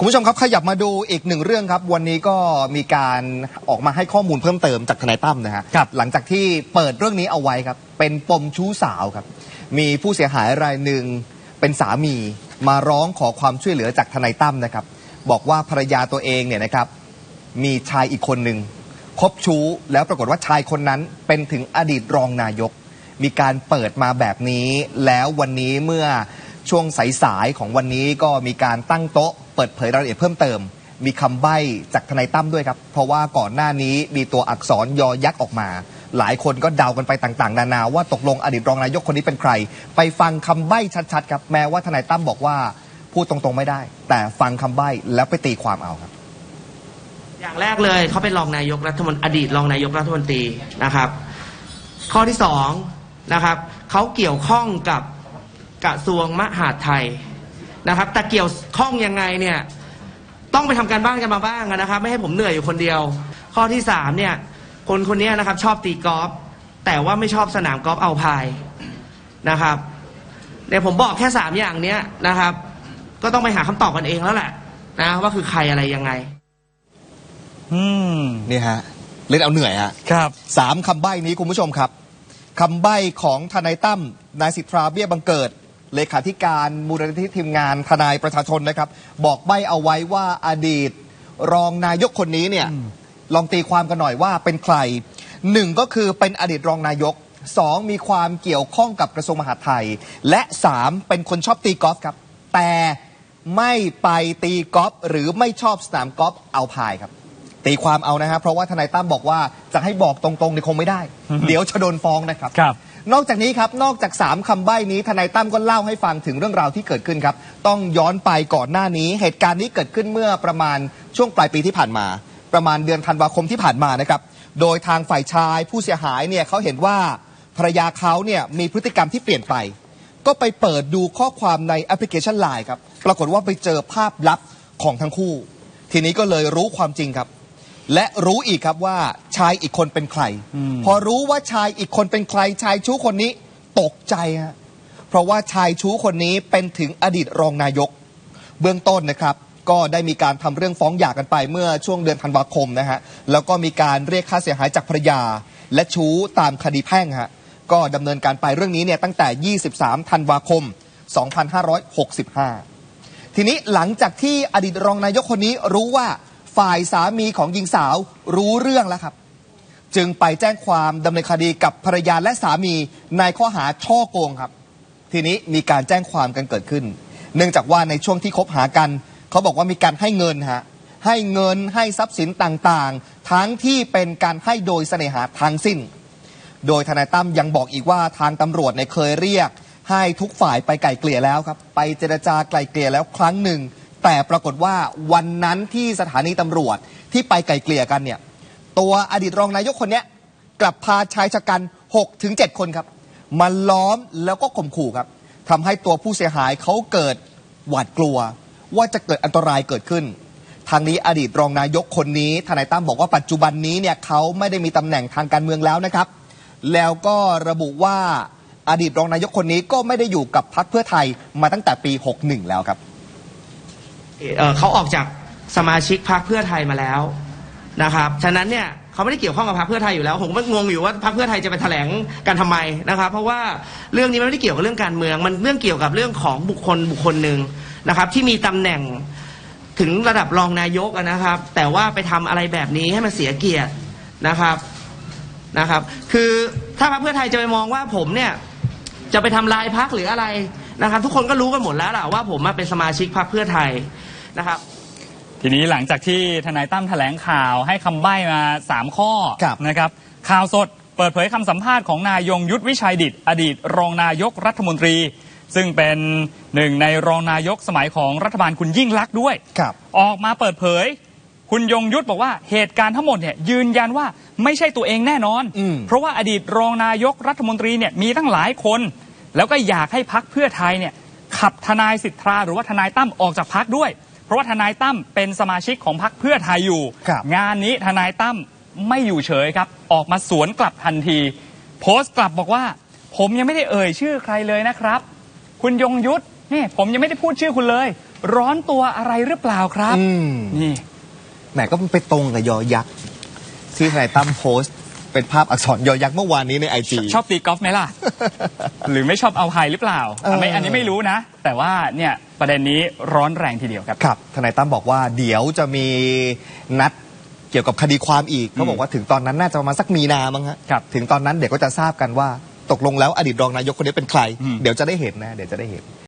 คุณผู้ชมครับขยับมาดูอีกหนึ่งเรื่องครับ วันนี้ก็มีการออกมาให้ข้อมูลเพิ่มเติมจากทนายตั้มนะฮะครับหลังจากที่เปิดเรื่องนี้เอาไว้ครับ เป็นปมชู้สาวครับ มีผู้เสียหายรายหนึ่งเป็นสามีมาร้องขอความช่วยเหลือจากทนายตั้มนะครับ บอกว่าภรรยาตัวเองเนี่ยนะครับ มีชายอีกคนหนึ่งคบชู้แล้วปรากฏว่าชายคนนั้นเป็นถึงอดีตรองนายก มีการเปิดมาแบบนี้ แล้ววันนี้เมื่อ ช่วงสายๆของวันนี้ก็มีการตั้งโต๊ะ เปิดเผยรายละเอียดเพิ่มเติม มีคำใบ้จากทนายตั้มด้วยครับ เพราะว่าก่อนหน้านี้มีตัวอักษรยอยักษ์ออกมา หลายคนก็เดากันไปต่างๆ นานาว่าตกลงอดีตรองนายกคนนี้เป็นใคร ไปฟังคำใบ้ชัดๆครับแม้ว่าทนายตั้มบอกว่าพูดตรงๆไม่ได้ แต่ฟังคำใบ้แล้วไปตีความเอาครับ อย่างแรกเลยเขาเป็นรองนายกรัฐมนตรีอดีตรองนายกรัฐมนตรีนะครับ ข้อที่สองนะครับเขาเกี่ยวข้องกับ กระทรวงมหาดไทยนะครับ แต่เกี่ยวข้องยังไงเนี่ยต้องไปทำการบ้านกันมาบ้างนะครับ ไม่ให้ผมเหนื่อยอยู่คนเดียว ข้อที่สามเนี่ยคนคนนี้นะครับชอบตีกอล์ฟแต่ว่าไม่ชอบสนามกอล์ฟเอาพายนะครับเนี่ยผมบอกแค่สามอย่างเนี้ยนะครับ ก็ต้องไปหาคำตอบกันเองแล้วแหละนะว่าคือใครอะไรยังไง อืมนี่ฮะเล่นเอาเหนื่อยฮะครับสามคำใบ้นี้คุณผู้ชมครับคำใบ้ของทนายตั้มนายสิทธาเบี้ยบังเกิด เลขาธิการมูลนิธิทีมงานทนายประชาชนนะครับ บอกใบ้เอาไว้ว่าอดีต รองนายกคนนี้เนี่ยลองตีความกันหน่อยว่าเป็นใครหนึ่งก็คือเป็นอดีตรองนายกสองมีความเกี่ยวข้องกับกระทรวงมหาดไทย และสามเป็นคนชอบตีกอล์ฟครับ แต่ไม่ไปตีกอล์ฟหรือไม่ชอบสนามกอล์ฟเอาพายครับ ตีความเอานะฮะเพราะว่าทนายตั้มบอกว่าจะให้บอกตรงๆเนี่ยคงไม่ได้ เดี๋ยวจะโดนฟ้องนะครับครับ นอกจากนี้ครับ นอกจาก 3คำใบ้นี้ทนายตั้มก็เล่าให้ฟังถึงเรื่องราวที่เกิดขึ้นครับ ต้องย้อนไปก่อนหน้านี้ เหตุการณ์นี้เกิดขึ้นเมื่อประมาณช่วงปลายปีที่ผ่านมา ประมาณเดือนธันวาคมที่ผ่านมานะครับ โดยทางฝ่ายชายผู้เสียหายเนี่ยเขาเห็นว่าภรรยาเขาเนี่ยมีพฤติกรรมที่เปลี่ยนไป ก็ไปเปิดดูข้อความในแอปพลิเคชันไลน์ครับ ปรากฏว่าไปเจอภาพลับของทั้งคู่ ทีนี้ก็เลยรู้ความจริงครับ และรู้อีกครับว่าชายอีกคนเป็นใครอืมพอรู้ว่าชายอีกคนเป็นใคร ชายชู้คนนี้ตกใจฮะเพราะว่าชายชู้คนนี้เป็นถึงอดีตรองนายก เบื้องต้นนะครับ ก็ได้มีการทำเรื่องฟ้องหย่ากันไปเมื่อช่วงเดือนธันวาคมนะฮะแล้วก็มีการเรียกค่าเสียหายจากภรรยา และชู้ตามคดีแพ่งฮะก็ดำเนินการไปเรื่องนี้เนี่ยตั้งแต่ 23 ธันวาคม 2565 ทีนี้หลังจากที่อดีตรองนายกคนนี้รู้ว่า ฝ่ายสามีของหญิงสาวรู้เรื่องแล้วครับ จึงไปแจ้งความดำเนินคดีกับภรรยาและสามีในข้อหาช่อโกงครับ ทีนี้มีการแจ้งความกันเกิดขึ้น เนื่องจากว่าในช่วงที่คบหากัน เขาบอกว่ามีการให้เงินฮะให้เงินให้ทรัพย์สินต่างๆ ทั้งที่เป็นการให้โดยเสน่หาทั้งสิ้น โดยทนายตั้มยังบอกอีกว่าทางตำรวจเนี่ยเคยเรียก ให้ทุกฝ่ายไปไกล่เกลี่ยแล้วครับ ไปเจรจาไกล่เกลี่ยแล้วครั้งหนึ่ง แต่ปรากฏว่าวันนั้นที่สถานีตำรวจที่ไปไกล่เกลี่ยกันเนี่ย ตัวอดีตรองนายกคนเนี้ยกลับพาชายชะกัน6ถึง7คนครับ มาล้อมแล้วก็ข่มขู่ครับทำให้ตัวผู้เสียหายเขาเกิดหวาดกลัว ว่าจะเกิดอันตรายเกิดขึ้น ทางนี้อดีตรองนายกคนนี้ทนายตั้มบอกว่าปัจจุบันนี้เนี่ยเขาไม่ได้มีตำแหน่งทางการเมืองแล้วนะครับ แล้วก็ระบุว่าอดีตรองนายกคนนี้ก็ไม่ได้อยู่กับพรรคเพื่อไทยมาตั้งแต่ปี 61 แล้วครับ เเขาออกจากสมาชิกพรรคเพื่อไทยมาแล้วนะครับฉะนั้นเนี่ยเขาไม่ได้เกี่ยวข้องกับพรรคเพื่อไทยอยู่แล้ว ผมก็งงอยู่ว่าพรรคเพื่อไทยจะไปแถลงกันทำไมนะครับ เพราะว่าเรื่องนี้มันไม่ได้เกี่ยวกับเรื่องการเมือง มันเรื่องเกี่ยวกับเรื่องของบุคคลบุคคลหนึ่งนะครับ ที่มีตำแหน่งถึงระดับรองนายกนะครับ แต่ว่าไปทำอะไรแบบนี้ให้มันเสียเกียรตินะครับนะครับ คือถ้าพรรคเพื่อไทยจะไปมองว่าผมเนี่ยจะไปทำลายพรรคหรืออะไรนะครับ ทุกคนก็รู้กันหมดแล้วล่ะว่าผมมาเป็นสมาชิกพรรคเพื่อไทย นะครับ ทีนี้หลังจากที่ทนายตั้มแถลงข่าวให้คำใบ้มา 3 ข้อครับ นะครับ ข่าวสดเปิดเผยคำสัมภาษณ์ของนายยงยุทธวิชัยดิต อดีตรองนายกรัฐมนตรี ซึ่งเป็นหนึ่งในรองนายกสมัยของรัฐบาลคุณยิ่งลักษณ์ด้วย ครับ ออกมาเปิดเผย คุณยงยุทธบอกว่าเหตุการณ์ทั้งหมดเนี่ยยืนยันว่าไม่ใช่ตัวเองแน่นอน อืม เพราะว่าอดีตรองนายกรัฐมนตรีเนี่ยมีตั้งหลายคน แล้วก็อยากให้พักเพื่อไทยเนี่ยขับทนายสิทธาหรือว่าทนายตั้มออกจากพักด้วย เพราะว่าทนายตั้มเป็นสมาชิกของพักเพื่อไทยอยู่ ครับ งานนี้ทนายตั้มไม่อยู่เฉยครับ ออกมาสวนกลับทันที โพสต์กลับบอกว่า ผมยังไม่ได้เอ่ยชื่อใครเลยนะครับ คุณยงยุทธนี่ผมยังไม่ได้พูดชื่อคุณเลย ร้อนตัวอะไรหรือเปล่าครับ อืม นี่ แหมก็ไปตรงกับยอยักษ์ที่ทนายตั้มโพสต์ เป็นภาพอักษรยอยักษ์เมื่อวานนี้ในไอจีชอบตีกอล์ฟไหมล่ะ หรือไม่ชอบเอาไฮหรือเปล่าเอออันนี้อันนี้ไม่รู้นะ แต่ว่าเนี่ยประเด็นนี้ร้อนแรงทีเดียวครับครับทนายตั้มบอกว่าเดี๋ยวจะมีนัดเกี่ยวกับคดีความอีกเขาบอกว่าถึงตอนนั้นน่าจะประมาณสักมีนามั้งฮะครับถึงตอนนั้นเดี๋ยวก็จะทราบกันว่า ตกลงแล้วอดีตรองนายกคนนี้เป็นใครอืมเดี๋ยวจะได้เห็นนะ เดี๋ยวจะได้เห็น